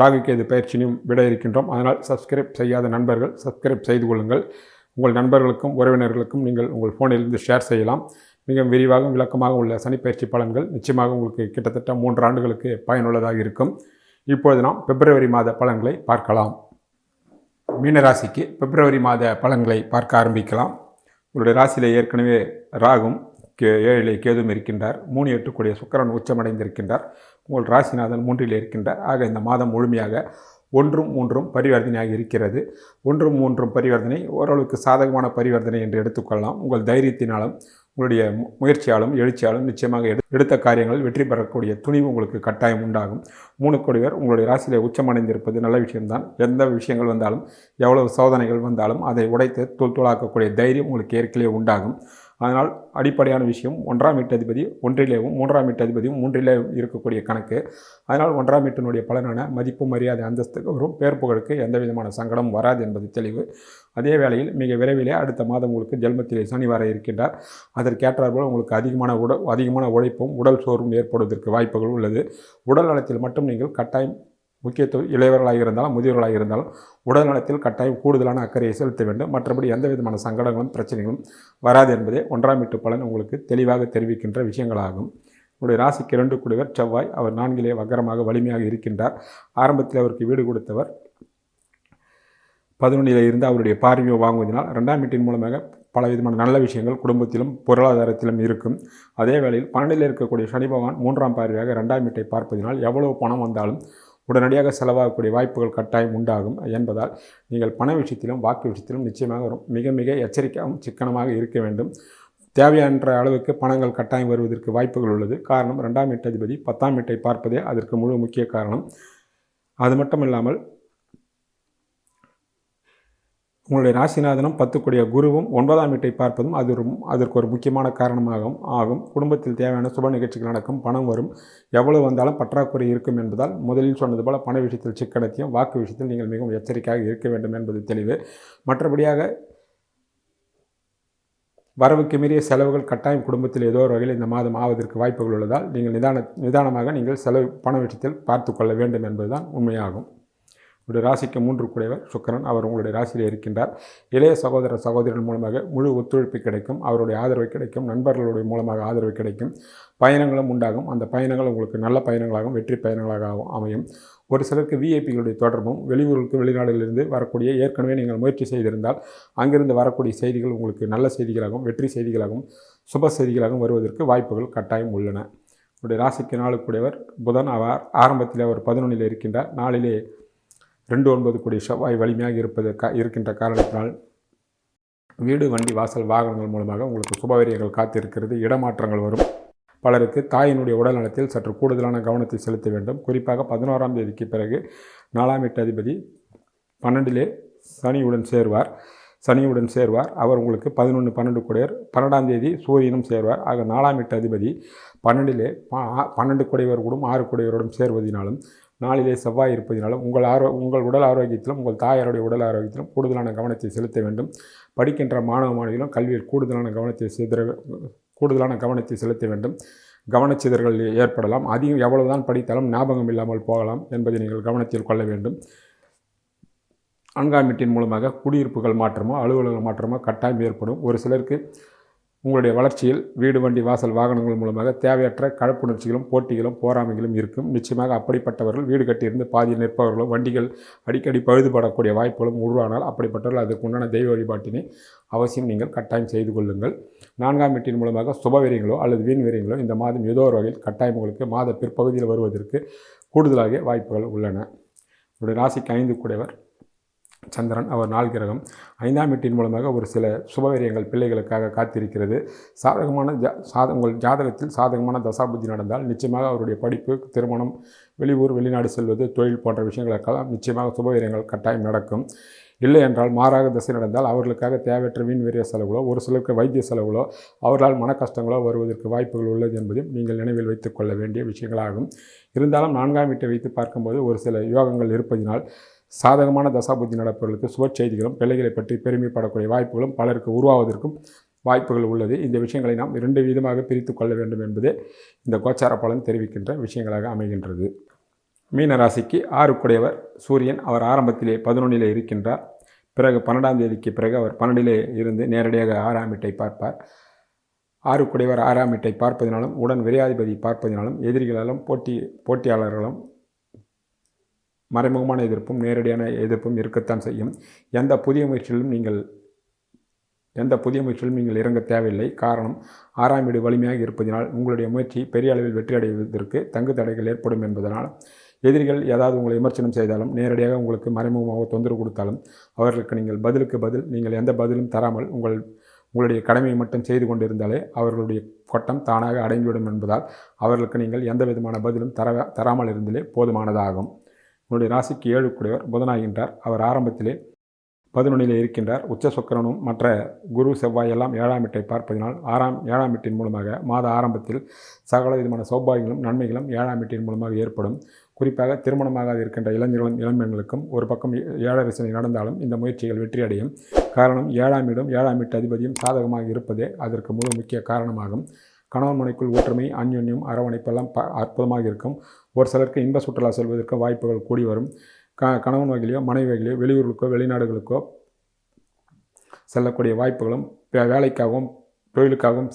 ராகுகேது பயிற்சியினையும் விட இருக்கின்றோம். அதனால் சப்ஸ்கிரைப் செய்யாத நண்பர்கள் சப்ஸ்கிரைப் செய்து கொள்ளுங்கள். உங்கள் நண்பர்களுக்கும் உறவினர்களுக்கும் நீங்கள் உங்கள் ஃபோனிலிருந்து ஷேர் செய்யலாம். மிக விரிவாகவும் விளக்கமாக உள்ள சனிப்பயிற்சி பலன்கள் நிச்சயமாக உங்களுக்கு கிட்டத்தட்ட மூன்று ஆண்டுகளுக்கு பயனுள்ளதாக இருக்கும். இப்பொழுது நாம் பிப்ரவரி மாத பலன்களை பார்க்கலாம். மீனராசிக்கு பிப்ரவரி மாத பலன்களை பார்க்க ஆரம்பிக்கலாம். உங்களுடைய ராசியில் ஏற்கனவே ராகும் கே ஏழிலே கேதும் இருக்கின்றார் மூணு எட்டுக்குடைய சுக்கரன் உச்சமடைந்திருக்கின்றார் உங்கள் ராசிநாதன் மூன்றில் இருக்கின்றார். ஆக இந்த மாதம் முழுமையாக ஒன்றும் மூன்றும் பரிவர்த்தனையாக இருக்கிறது. ஒன்றும் மூன்றும் பரிவர்த்தனை ஓரளவுக்கு சாதகமான பரிவர்த்தனை என்று எடுத்துக்கொள்ளலாம். உங்கள் தைரியத்தினாலும் உங்களுடைய முயற்சியாலும் எழுச்சியாலும் நிச்சயமாக எடு எடுத்த காரியங்களில் வெற்றி பெறக்கூடிய துணிவு உங்களுக்கு கட்டாயம் உண்டாகும். மூணு கொடிவர் உங்களுடைய ராசியிலே உச்சமடைந்திருப்பது நல்ல விஷயம்தான். எந்த விஷயங்கள் வந்தாலும் எவ்வளவு சோதனைகள் வந்தாலும் அதை உடைத்து தூள் தூளாக்கக்கூடிய தைரியம் உங்களுக்கு ஏற்கனவே உண்டாகும். அதனால் அடிப்படையான விஷயம் ஒன்றாம் வீட்டதிபதி ஒன்றிலேயும் மூன்றாம் வீட்டதிபதியும் மூன்றிலே இருக்கக்கூடிய கணக்கு. அதனால் ஒன்றாம் வீட்டினுடைய பலனான மதிப்பு மரியாதை அந்தஸ்துக்கு வரும் பேர் புகழுக்கு எந்த விதமான சங்கடம் வராது என்பது தெளிவு. அதே வேளையில் மிக விரைவிலே அடுத்த மாதம் உங்களுக்கு ஜென்மத்திலே சனி வர இருக்கின்றார். அதற்கேற்றாற்போல் உங்களுக்கு அதிகமான உடல் அதிகமான உழைப்பும் உடல் சோர்வும் ஏற்படுவதற்கு வாய்ப்புகள் உள்ளது. உடல் நலத்தில் மட்டும் நீங்கள் கட்டாயம் முக்கியத்துவம் இளையவர்களாக இருந்தாலும் முதியவர்களாக இருந்தாலும் உடல் நலத்தில் கட்டாயம் கூடுதலான அக்கறையை செலுத்த வேண்டும். மற்றபடி எந்த விதமான சங்கடங்களும் பிரச்சனைகளும் வராது என்பதே ஒன்றாம் வீட்டு பலன் உங்களுக்கு தெளிவாக தெரிவிக்கின்ற விஷயங்களாகும். உங்களுடைய ராசிக்கு இரண்டு குடிவர் செவ்வாய் அவர் நான்கிலே வக்கரமாக வலிமையாக இருக்கின்றார். ஆரம்பத்தில் அவருக்கு வீடு கொடுத்தவர் பதினொன்றில் இருந்து அவருடைய பார்வையை வாங்குவதனால் ரெண்டாம் வீட்டின் மூலமாக பல விதமான நல்ல விஷயங்கள் குடும்பத்திலும் பொருளாதாரத்திலும் இருக்கும். அதே வேளையில் பன்னெண்டில் இருக்கக்கூடிய சனி பகவான் மூன்றாம் பார்வையாக ரெண்டாம் வீட்டை பார்ப்பதினால் எவ்வளவு பணம் வந்தாலும் உடனடியாக செலவாகக்கூடிய வாய்ப்புகள் கட்டாயம் உண்டாகும் என்பதால் நீங்கள் பண விஷயத்திலும் வாக்கு விஷயத்திலும் நிச்சயமாக வரும் மிக மிக எச்சரிக்கையாகவும் சிக்கனமாக இருக்க வேண்டும். தேவையான அளவுக்கு பணங்கள் கட்டாயம் வருவதற்கு வாய்ப்புகள் உள்ளது. காரணம் ரெண்டாம் வீட்டதிபதி பத்தாம் வீட்டை பார்ப்பதே அதற்கு முழு முக்கிய காரணம். அது மட்டும் இல்லாமல் உங்களுடைய ராசிநாதனும் பத்துக்குடைய குருவும் ஒன்பதாம் வீட்டை பார்ப்பதும் அது ஒரு அதற்கு ஒரு முக்கியமான காரணமாகும் ஆகும். குடும்பத்தில் தேவையான சுப நிகழ்ச்சிகள் நடக்கும் பணம் வரும். எவ்வளவு வந்தாலும் பற்றாக்குறை இருக்கும் என்பதால் முதலில் சொன்னது போல் பண விஷயத்தில் சிக்கனத்தையும் வாக்கு விஷயத்தில் நீங்கள் மிகவும் எச்சரிக்கையாக இருக்க வேண்டும் என்பது தெளிவு. மற்றபடியாக வரவுக்கு மீறிய செலவுகள் கட்டாயம் குடும்பத்தில் ஏதோ ஒரு வகையில் இந்த மாதம் ஆவதற்கு வாய்ப்புகள் உள்ளதால் நீங்கள் நிதான நிதானமாக நீங்கள் செலவு பண விஷயத்தில் பார்த்து கொள்ள வேண்டும் என்பதுதான் உண்மையாகும். உங்களுடைய ராசிக்கு மூன்று கூடியவர் சுக்கரன் அவர் உங்களுடைய ராசியில் இருக்கின்றார். இளைய சகோதர சகோதரர்கள் மூலமாக முழு ஒத்துழைப்பு கிடைக்கும் அவருடைய ஆதரவு கிடைக்கும் நண்பர்களுடைய மூலமாக ஆதரவு கிடைக்கும் பயணங்களும் உண்டாகும். அந்த பயணங்கள் உங்களுக்கு நல்ல பயணங்களாகவும் வெற்றி பயணங்களாகவும் அமையும். ஒரு சிலருக்கு விஐபிகளுடைய தொடர்பும் வெளியூருக்கு வெளிநாடுகளிலிருந்து வரக்கூடிய ஏற்கனவே நீங்கள் முயற்சி செய்திருந்தால் அங்கிருந்து வரக்கூடிய செய்திகள் உங்களுக்கு நல்ல செய்திகளாகவும் வெற்றி செய்திகளாகவும் சுப செய்திகளாகவும் வருவதற்கு வாய்ப்புகள் கட்டாயம் உள்ளன. உங்களுடைய ராசிக்கு நாளுக்குடையவர் புதன் அவர் ஆரம்பத்தில் அவர் பதினொன்றில் இருக்கின்றார். நாளிலே ரெண்டு ஒன்பது கோடி செவ்வாய் வலிமையாக இருப்பது க இருக்கின்ற காரணத்தினால் வீடு வண்டி வாசல் வாகனங்கள் மூலமாக உங்களுக்கு சுபவரியங்கள் காத்திருக்கிறது. இடமாற்றங்கள் வரும். பலருக்கு தாயினுடைய உடல் நலத்தில் சற்று கூடுதலான கவனத்தை செலுத்த வேண்டும். குறிப்பாக பதினோராம் தேதிக்கு பிறகு நாலாம் எட்டு அதிபதி பன்னெண்டிலே சனியுடன் சேர்வார். சனியுடன் சேர்வார். அவர் உங்களுக்கு பதினொன்று பன்னெண்டு குடையர் பன்னெண்டாம் தேதி சூரியனும் சேர்வார். ஆக நாலாம் எட்டு அதிபதி பன்னெண்டிலே பன்னெண்டு குடையவர் கூடும் ஆறு குடையவரோடும் சேர்வதினாலும் நாளிலே செவ்வாய் இருப்பதினாலும் உங்கள் ஆரோ உங்கள் உடல் ஆரோக்கியத்திலும் உங்கள் தாயாருடைய உடல் ஆரோக்கியத்திலும் கூடுதலான கவனத்தை செலுத்த வேண்டும். படிக்கின்ற மாணவ மாணவிகளும் கல்வியில் கூடுதலான கவனத்தை சிதற கூடுதலான கவனத்தை செலுத்த வேண்டும். கவனச்சிதறல் ஏற்படலாம். அதிகம் எவ்வளவுதான் படித்தாலும் ஞாபகம் இல்லாமல் போகலாம் என்பதை நீங்கள் கவனத்தில் கொள்ள வேண்டும். நான்காம் மூலமாக குடியிருப்புகள் மாற்றமோ அலுவலக மாற்றமோ கட்டாயம் ஏற்படும். ஒரு சிலருக்கு உங்களுடைய வளர்ச்சியில் வீடு வண்டி வாசல் வாகனங்கள் மூலமாக தேவையற்ற கழப்புணர்ச்சிகளும் போட்டிகளும் போராமைகளும் இருக்கும். நிச்சயமாக அப்படிப்பட்டவர்கள் வீடு கட்டியிருந்து பாதியில் நிற்பவர்களும் வண்டிகள் அடிக்கடி பழுதுபடக்கூடிய வாய்ப்புகளும் உருவானால் அப்படிப்பட்டவர்கள் அதற்குண்டான உண்டான தெய்வ வழிபாட்டினை அவசியம் நீங்கள் கட்டாயம் செய்து கொள்ளுங்கள். நான்காம் வீட்டின் மூலமாக சுபவீரியங்களோ அல்லது வீண் வீரியங்களோ இந்த மாதம் ஏதோ ஒரு வகையில் கட்டாயம் உங்களுக்கு மாத பிற்பகுதியில் வருவதற்கு கூடுதலாக வாய்ப்புகள் உள்ளன. உங்களுடைய ராசிக்கு ஐந்து கூடியவர். சந்திரன் அவர் நாள் கிரகம். ஐந்தாம் வீட்டின் மூலமாக ஒரு சில சுபவரியங்கள் பிள்ளைகளுக்காக காத்திருக்கிறது. சாதகமான ஜா சாத உங்கள் ஜாதகத்தில் சாதகமான தசாபுத்தி நடந்தால் நிச்சயமாக அவருடைய படிப்பு திருமணம் வெளியூர் வெளிநாடு செல்வது தொழில் போன்ற விஷயங்களுக்கெல்லாம் நிச்சயமாக சுபவீரியங்கள் கட்டாயம் நடக்கும். இல்லை என்றால் மாறாக தசை நடந்தால் அவர்களுக்காக தேவையற்ற வீண் வீரிய செலவுகளோ ஒரு சிலருக்கு வைத்திய செலவுகளோ அவர்களால் மன கஷ்டங்களோ வருவதற்கு வாய்ப்புகள் உள்ளது என்பதையும் நீங்கள் நினைவில் வைத்துக்கொள்ள வேண்டிய விஷயங்களாகும். இருந்தாலும் நான்காம் வீட்டை வைத்து பார்க்கும்போது ஒரு சில யோகங்கள் இருப்பதினால் சாதகமான தசாபுத்தி நடப்பவர்களுக்கு சுப செய்திகளும் பிள்ளைகளை பற்றி பெருமைப்படக்கூடிய வாய்ப்புகளும் பலருக்கு உருவாவதற்கும் வாய்ப்புகள் உள்ளது. இந்த விஷயங்களை நாம் இரண்டு விதமாக பிரித்து கொள்ள வேண்டும் என்பதே இந்த கோச்சார பலன் தெரிவிக்கின்ற விஷயங்களாக அமைகின்றது. மீன ராசிக்கு ஆறுக்குடையவர் சூரியன். அவர் ஆரம்பத்திலே பதினொன்றிலே இருக்கின்றார். பிறகு பன்னெண்டாம் தேதிக்கு பிறகு அவர் பன்னெண்டிலே இருந்து நேரடியாக ஆறாம் வீட்டை பார்ப்பார். ஆறுக்குடையவர் ஆறாம் வீட்டை பார்ப்பதினாலும் உடன் விரையாதிபதி பார்ப்பதினாலும் எதிரிகளாலும் போட்டி போட்டியாளர்களும் மறைமுகமான எதிர்ப்பும் நேரடியான எதிர்ப்பும் இருக்கத்தான் செய்யும். எந்த புதிய முயற்சியிலும் நீங்கள் எந்த புதிய முயற்சியிலும் நீங்கள் இறங்க தேவையில்லை. காரணம் ஆறாம் வீடு வலிமையாக இருப்பதனால் உங்களுடைய முயற்சி பெரிய அளவில் வெற்றி அடைவதற்கு தங்கு தடைகள் ஏற்படும் என்பதனால் எதிரிகள் ஏதாவது உங்களை விமர்சனம் செய்தாலும் நேரடியாக உங்களுக்கு மறைமுகமாக தொந்தரவு கொடுத்தாலும் அவர்களுக்கு நீங்கள் பதிலுக்கு பதில் நீங்கள் எந்த பதிலும் தராமல் உங்கள் உங்களுடைய கடமையை மட்டும் செய்து கொண்டிருந்தாலே அவர்களுடைய கொட்டம் தானாக அடங்கிவிடும் என்பதால் அவர்களுக்கு நீங்கள் எந்த விதமான பதிலும் தர தராமல் இருந்தாலே போதுமானதாகும். உங்களுடைய ராசிக்கு ஏழு கூடையவர் புதனாகின்றார். அவர் ஆரம்பத்திலே பதினொன்றிலே இருக்கின்றார். உச்ச சுக்கரனும் மற்ற குரு செவ்வாய் எல்லாம் ஏழாம் வீட்டை பார்ப்பதினால் ஆறாம் ஏழாம் வீட்டின் மூலமாக மாத ஆரம்பத்தில் சகல விதமான சௌபாகியங்களும் நன்மைகளும் ஏழாம் வீட்டின் மூலமாக ஏற்படும். குறிப்பாக திருமணமாகாது இருக்கின்ற இளைஞர்களும் இளம்பெண்களுக்கும் ஒரு பக்கம் ஏழரை சனி நடந்தாலும் இந்த முயற்சிகள் வெற்றியடையும். காரணம் ஏழாம் வீடும் ஏழாம் வீட்டு அதிபதியும் சாதகமாக இருப்பதே அதற்கு முழு முக்கிய காரணமாகும். கணவன் மனைக்குள் ஒற்றுமை அந்யோன்யம் அரவணைப்பெல்லாம் ப அற்புதமாக இருக்கும். ஒரு சிலருக்கு இன்ப சுற்றுலா செல்வதற்கு வாய்ப்புகள் கூடி வரும். க கணவன் வகையிலையோ மனைவி வகையிலையோ வெளியூர்களுக்கோ வெளிநாடுகளுக்கோ செல்லக்கூடிய வாய்ப்புகளும் வேலைக்காகவும் தொழிலுக்காகவும்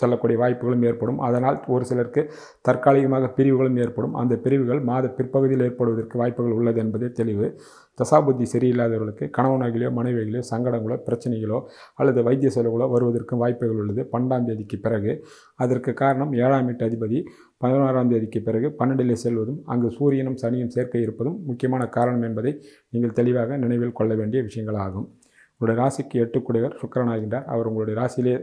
செல்லக்கூடிய வாய்ப்புகளும் ஏற்படும். அதனால் ஒரு சிலருக்கு தற்காலிகமாக பிரிவுகளும் ஏற்படும். அந்த பிரிவுகள் மாத பிற்பகுதியில் ஏற்படுவதற்கு வாய்ப்புகள் உள்ளது என்பதே தெளிவு. தசாபுத்தி சரியில்லாதவர்களுக்கு கணவனாகிலோ மனைவிகளோ சங்கடங்களோ பிரச்சனைகளோ அல்லது வைத்திய செலவுகளோ வருவதற்கும் வாய்ப்புகள் உள்ளது. பன்னெண்டாம் தேதிக்கு பிறகு. அதற்கு காரணம் ஏழாம் வீட்டு அதிபதி. பதினோராம் தேதிக்கு பிறகு பன்னெண்டிலே செல்வதும் அங்கு சூரியனும் சனியும் சேர்க்கை இருப்பதும் முக்கியமான காரணம் என்பதை நீங்கள் தெளிவாக நினைவில் கொள்ள வேண்டிய விஷயங்களாகும். உங்களுடைய ராசிக்கு எட்டுக்குடையவர் சுக்கரனாகின்றார் அவர் உங்களுடைய ராசியிலே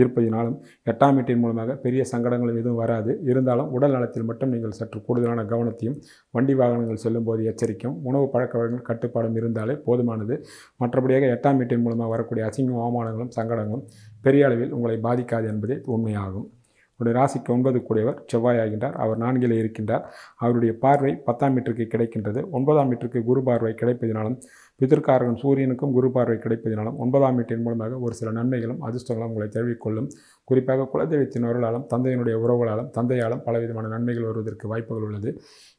இருப்பதினாலும் எட்டாம் வீட்டின் மூலமாக பெரிய சங்கடங்கள் எதுவும் வராது. இருந்தாலும் உடல் நலத்தில் மட்டும் நீங்கள் சற்று கூடுதலான கவனத்தையும் வண்டி வாகனங்கள் செல்லும்போது எச்சரிக்கும் உணவு பழக்க வழக்கங்கள் கட்டுப்பாடும் இருந்தாலே போதுமானது. மற்றபடியாக எட்டாம் வீட்டின் மூலமாக வரக்கூடிய அசிங்கம் அவமானங்களும் சங்கடங்களும் பெரிய அளவில் உங்களை பாதிக்காது என்பதே உண்மையாகும். உடைய ராசிக்கு ஒன்பது கூடியவர் செவ்வாய் ஆகின்றார். அவர் நான்கிலே இருக்கின்றார். அவருடைய பார்வை பத்தாம் மீட்டருக்கு கிடைக்கின்றது. ஒன்பதாம் மீட்டருக்கு குரு பார்வை கிடைப்பதினாலும் பிதற்காரகன் சூரியனுக்கும் குரு பார்வை கிடைப்பதினாலும் ஒன்பதாம் வீட்டின் மூலமாக ஒரு சில நன்மைகளும் அதிர்ஷ்டங்களும் உங்களை தெரிவிக்கொள்ளும் குறிப்பாக குலதெய்வத்தின் உரலாலும் தந்தையினுடைய உறவுகளாலும் தந்தையாலும் பலவிதமான நன்மைகள் வருவதற்கு வாய்ப்புகள் உள்ளது.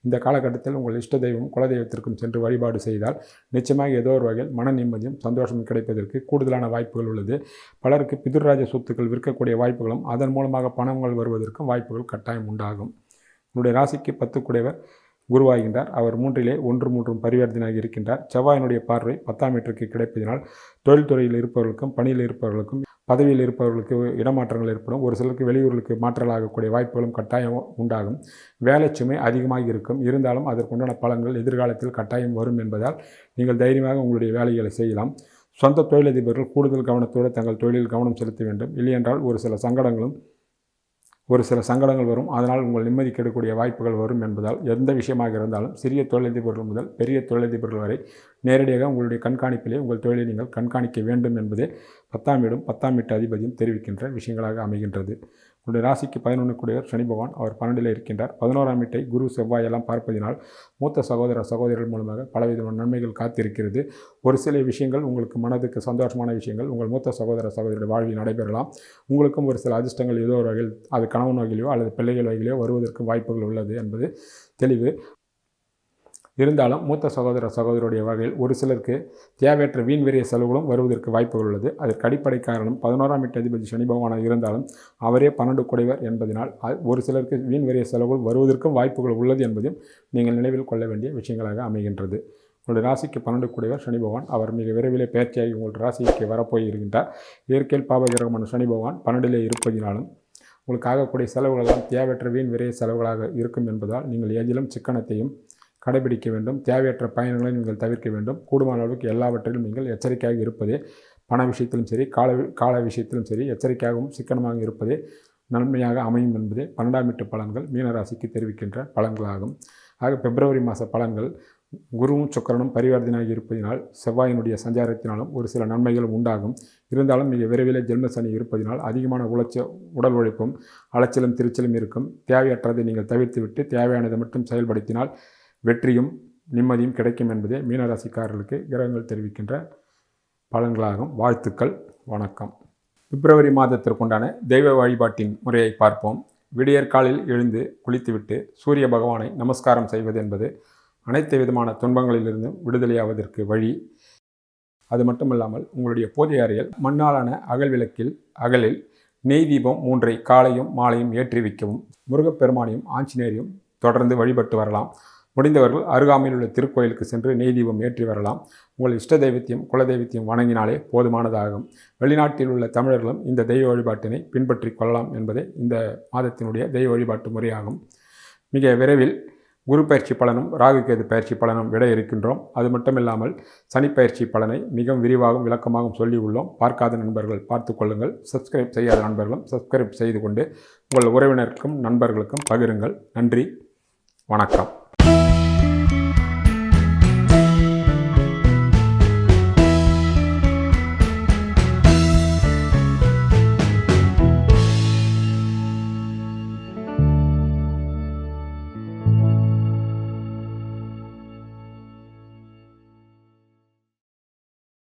இந்த காலகட்டத்தில் உங்கள் இஷ்ட தெய்வம் குலதெய்வத்திற்கும் சென்று வழிபாடு செய்தால் நிச்சயமாக ஏதோ ஒரு வகையில் மன நிம்மதியும் சந்தோஷமும் கிடைப்பதற்கு கூடுதலான வாய்ப்புகள் உள்ளது. பலருக்கு பிதுர்ராஜ சொத்துக்கள் விற்கக்கூடிய வாய்ப்புகளும் அதன் மூலமாக பணங்கள் வருவதற்கும் வாய்ப்புகள் கட்டாயம் உண்டாகும். உங்களுடைய ராசிக்கு பத்துக்குடையவர் குருவாகின்றார் அவர் மூன்றிலே ஒன்று மூன்றும் பரிவர்த்தனையாக இருக்கின்றார். செவ்வாயினுடைய பார்வை பத்தாம் மீட்டருக்கு கிடைப்பதினால் தொழில்துறையில் இருப்பவர்களுக்கும் பணியில் இருப்பவர்களுக்கும் பதவியில் இருப்பவர்களுக்கு இடமாற்றங்கள் ஏற்படும். ஒரு சிலருக்கு வெளியூர்களுக்கு மாற்றலாகக்கூடிய வாய்ப்புகளும் கட்டாயம் உண்டாகும். வேலை சுமை அதிகமாக இருக்கும். இருந்தாலும் அதற்குண்டான பலன்கள் எதிர்காலத்தில் கட்டாயம் வரும் என்பதால் நீங்கள் தைரியமாக உங்களுடைய வேலைகளை செய்யலாம். சொந்த தொழிலதிபர்கள் கூடுதல் கவனத்தோடு தங்கள் தொழிலில் கவனம் செலுத்த வேண்டும். இல்லையென்றால் ஒரு சில சங்கடங்களும் ஒரு சில சங்கடங்கள் வரும். அதனால் உங்கள் நிம்மதி கெடக்கூடிய வாய்ப்புகள் வரும் என்பதால் எந்த விஷயமாக இருந்தாலும் சிறிய தொழிலதிபர்கள் முதல் பெரிய தொழிலதிபர்கள் வரை நேரடியாக உங்களுடைய கண்காணிப்பிலே உங்கள் தொழிலை நீங்கள் கண்காணிக்க வேண்டும் என்பதே பத்தாம் வீடும் பத்தாம் வீட்டு அதிபதியும் தெரிவிக்கின்ற விஷயங்களாக அமைகின்றது. உங்களுடைய ராசிக்கு பதினொன்று கூடியவர் சனி பகவான் அவர் பன்னெண்டில் இருக்கின்றார். பதினோராம் வீட்டை குரு செவ்வாய் எல்லாம் பார்ப்பதினால் மூத்த சகோதர சகோதரர்கள் மூலமாக பலவிதமான நன்மைகள் காத்திருக்கிறது. ஒரு சில விஷயங்கள் உங்களுக்கு மனதுக்கு சந்தோஷமான விஷயங்கள் உங்கள் மூத்த சகோதர சகோதரருடைய வாழ்வில் நடைபெறலாம். உங்களுக்கும் ஒரு சில அதிர்ஷ்டங்கள் ஏதோ ஒரு வகையில் அது கணவன் வகையிலோ அல்லது பிள்ளைகள் வகையிலோ வருவதற்கு வாய்ப்புகள் உள்ளது என்பது தெளிவு. இருந்தாலும் மூத்த சகோதர சகோதரருடைய வகையில் ஒரு சிலருக்கு தேவையற்ற வீண் வெறிய செலவுகளும் வருவதற்கு வாய்ப்புகள் உள்ளது. அதற்கு அடிப்படை காரணம் பதினோராம் எட்டு அதிபதி சனி பகவானாக இருந்தாலும் அவரே பன்னெண்டு குடைவர் என்பதனால் ஒரு சிலருக்கு வீண் வெறிய செலவுகள் வருவதற்கும் வாய்ப்புகள் உள்ளது என்பதையும் நீங்கள் நினைவில் கொள்ள வேண்டிய விஷயங்களாக அமைகின்றது. உங்களுடைய ராசிக்கு பன்னெண்டு கூடியவர் சனி பகவான். அவர் மிக விரைவிலே பயிற்சியாகி உங்களுடைய ராசிக்கு வரப்போய் இருக்கின்றார். இயற்கையில் பாபகிரகமான சனி பகவான் பன்னெண்டிலே இருப்பதினாலும் உங்களுக்கு ஆகக்கூடிய செலவுகளெல்லாம் தேவையற்ற வீண் விரைய செலவுகளாக இருக்கும் என்பதால் நீங்கள் எதிலும் சிக்கனத்தையும் கடைபிடிக்க வேண்டும். தேவையற்ற பயணங்களை நீங்கள் தவிர்க்க வேண்டும். கூடுமான அளவுக்கு எல்லாவற்றிலும் நீங்கள் எச்சரிக்கையாக இருப்பதே பண விஷயத்திலும் சரி கால கால விஷயத்திலும் சரி எச்சரிக்கையாகவும் சிக்கனமாக இருப்பதே நன்மையாக அமையும் என்பதே பன்னெண்டாம் வீட்டு பலன்கள் மீனராசிக்கு தெரிவிக்கின்ற பலன்களாகும். ஆக பிப்ரவரி மாத பலன்கள் குருவும் சுக்கரனும் பரிவர்த்தனையாகி இருப்பதினால் செவ்வாயினுடைய சஞ்சாரத்தினாலும் ஒரு சில நன்மைகள் உண்டாகும். இருந்தாலும் மிக விரைவில் ஜென்ம சனி இருப்பதினால் அதிகமான உழைச்ச உடல் உழைப்பும் அலைச்சலும் திருச்சலும் இருக்கும். தேவையற்றதை நீங்கள் தவிர்த்துவிட்டு தேவையானதை மட்டும் செயல்படுத்தினால் வெற்றியும் நிம்மதியும் கிடைக்கும் என்பதே மீனராசிக்காரர்களுக்கு கிரகங்கள் தெரிவிக்கின்ற பலன்களாகும். வாழ்த்துக்கள் வணக்கம். பிப்ரவரி மாதத்திற்குண்டான தெய்வ வழிபாட்டின் முறையை பார்ப்போம். விடியற்காலில் எழுந்து குளித்துவிட்டு சூரிய பகவானை நமஸ்காரம் செய்வது என்பது அனைத்து விதமான துன்பங்களிலிருந்தும் விடுதலையாவதற்கு வழி. அது மட்டுமல்லாமல் உங்களுடைய பூஜை அறையில் மண்ணாலான அகல் விளக்கில் அகலில் நெய் தீபம் மூன்றை காலையும் மாலையும் ஏற்றி வைக்கவும். முருகப்பெருமானையும் ஆஞ்சநேயரையும் தொடர்ந்து வழிபட்டு வரலாம். முடிந்தவர்கள் அருகாமையில் உள்ள திருக்கோயிலுக்கு சென்று நெய் தீபம் ஏற்றி வரலாம். உங்கள் இஷ்ட தெய்வத்தையும் குலதெய்வத்தையும் வணங்கினாலே போதுமானதாகும். வெளிநாட்டில் உள்ள தமிழர்களும் இந்த தெய்வ வழிபாட்டினை பின்பற்றி கொள்ளலாம் என்பதே இந்த மாதத்தினுடைய தெய்வ வழிபாட்டு முறையாகும். மிக விரைவில் குரு பயிற்சி பலனும் ராகுகேது பயிற்சி பலனும் விட இருக்கின்றோம். அது மட்டுமில்லாமல் சனி பயிற்சி பலனை மிகவும் விரிவாகவும் விளக்கமாகவும் சொல்லி உள்ளோம். பார்க்காத நண்பர்கள் பார்த்து கொள்ளுங்கள். சப்ஸ்கிரைப் செய்யாத நண்பர்களும் சப்ஸ்கிரைப் செய்து கொண்டு உங்கள் உறவினருக்கும் நண்பர்களுக்கும் பகிருங்கள். நன்றி. வணக்கம்.